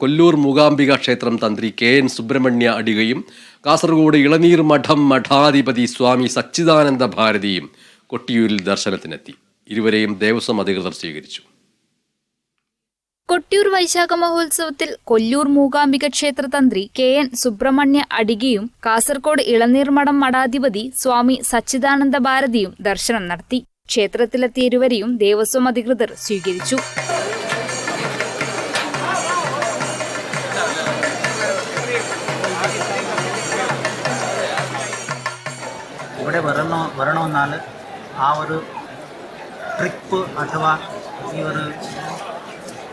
കൊല്ലൂർ മൂകാംബിക ക്ഷേത്രം തന്ത്രി K N Subrahmanya അടികയും കാസർഗോഡ് ഇളനീർ മഠം മഠാധിപതി സ്വാമി സച്ചിദാനന്ദ ഭാരതിയും കൊട്ടിയൂരിൽ ദർശനത്തിനെത്തി. ഇരുവരെയും ദേവസ്വം അധികൃതർ സ്വീകരിച്ചു. കൊട്ടിയൂർ വൈശാഖ മഹോത്സവത്തിൽ കൊല്ലൂർ മൂകാംബിക ക്ഷേത്ര തന്ത്രി കെ എൻ സുബ്രഹ്മണ്യ അടികയും കാസർഗോഡ് ഇളനീർമഠം മഠാധിപതി സ്വാമി സച്ചിദാനന്ദ ഭാരതിയും ദർശനം നടത്തി. ക്ഷേത്രത്തിലെത്തിയ ഇരുവരെയും ദേവസ്വം അധികൃതർ സ്വീകരിച്ചു. ഇവിടെ വരണോ വരണമെന്നാൽ ആ ഒരു ട്രിപ്പ് അഥവാ ഈ ഒരു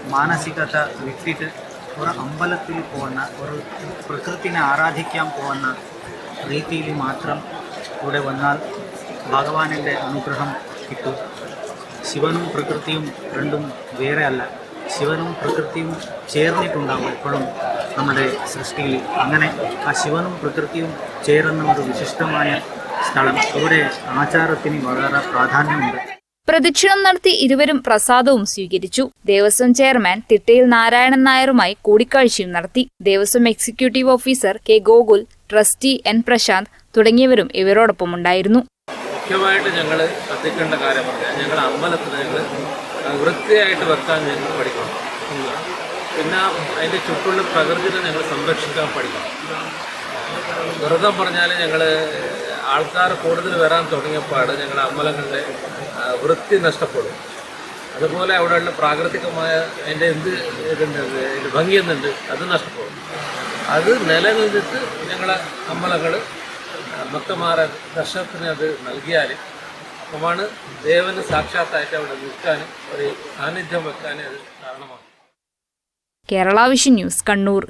മാനസികത വിട്ടിട്ട് ഒരു അമ്പലത്തിൽ പോകുന്ന ഒരു പ്രകൃതിനെ ആരാധിക്കാൻ പോകുന്ന രീതിയിൽ മാത്രം ഇവിടെ വന്നാൽ ഭഗവാനിന്റെ അനുഗ്രഹം കിട്ടും. ശിവനും പ്രകൃതിയും രണ്ടും വേറെ അല്ല. ശിവനും പ്രകൃതിയും ചേർന്നിട്ടുണ്ടാവും എപ്പോഴും നമ്മുടെ സൃഷ്ടിയിൽ. അങ്ങനെ ആ ശിവനും പ്രകൃതിയും ചേരുന്ന ഒരു വിശിഷ്ടമായ സ്ഥലം. അവിടെ ആചാരത്തിന് വളരെ പ്രാധാന്യമുണ്ട്. പ്രദക്ഷിണം നടത്തി ഇരുവരും പ്രസാദവും സ്വീകരിച്ചു. ദേവസ്വം ചെയർമാൻ തിട്ടയിൽ നാരായണൻ നായരുമായി കൂടിക്കാഴ്ചയും നടത്തി. Devaswom executive officer K Gokul trustee N Prashanth തുടങ്ങിയവരും ഇവരോടൊപ്പം ഉണ്ടായിരുന്നു. മുഖ്യമായിട്ട് ഞങ്ങൾ ശ്രദ്ധിക്കേണ്ട കാര്യം പറഞ്ഞാൽ ഞങ്ങൾ അമ്പലത്തിൽ ഞങ്ങൾ വൃത്തിയായിട്ട് വെക്കാൻ ഞങ്ങൾ പഠിക്കണം. പിന്നെ അതിന്റെ ചുറ്റുള്ള പ്രകൃതിനെ ഞങ്ങൾ സംരക്ഷിക്കാൻ പഠിക്കണം. വ്രതം പറഞ്ഞാൽ ഞങ്ങൾ ആൾക്കാർ കൂടുതൽ വരാൻ തുടങ്ങിയപ്പാട് ഞങ്ങളുടെ അമ്പലങ്ങളുടെ വൃത്തി നഷ്ടപ്പെടും. അതുപോലെ അവിടെയുള്ള പ്രാകൃതികമായ അതിന്റെ എന്ത് ഇതുണ്ട് അതിന്റെ ഭംഗി എന്നുണ്ട് അത് നഷ്ടപ്പെടും. അത് നിലനിന്നിട്ട് ഞങ്ങളെ അമ്പലങ്ങൾ ഭക്തന്മാരെ ദർശനത്തിന് അത് നൽകിയാൽ അപ്പമാണ് ദേവന് സാക്ഷാത്തായിട്ട് അവിടെ നിൽക്കാനും ഒരു സാന്നിധ്യം വെക്കാനും അത് കാരണമാണ് കേരള വിഷൻ ന്യൂസ് കണ്ണൂർ.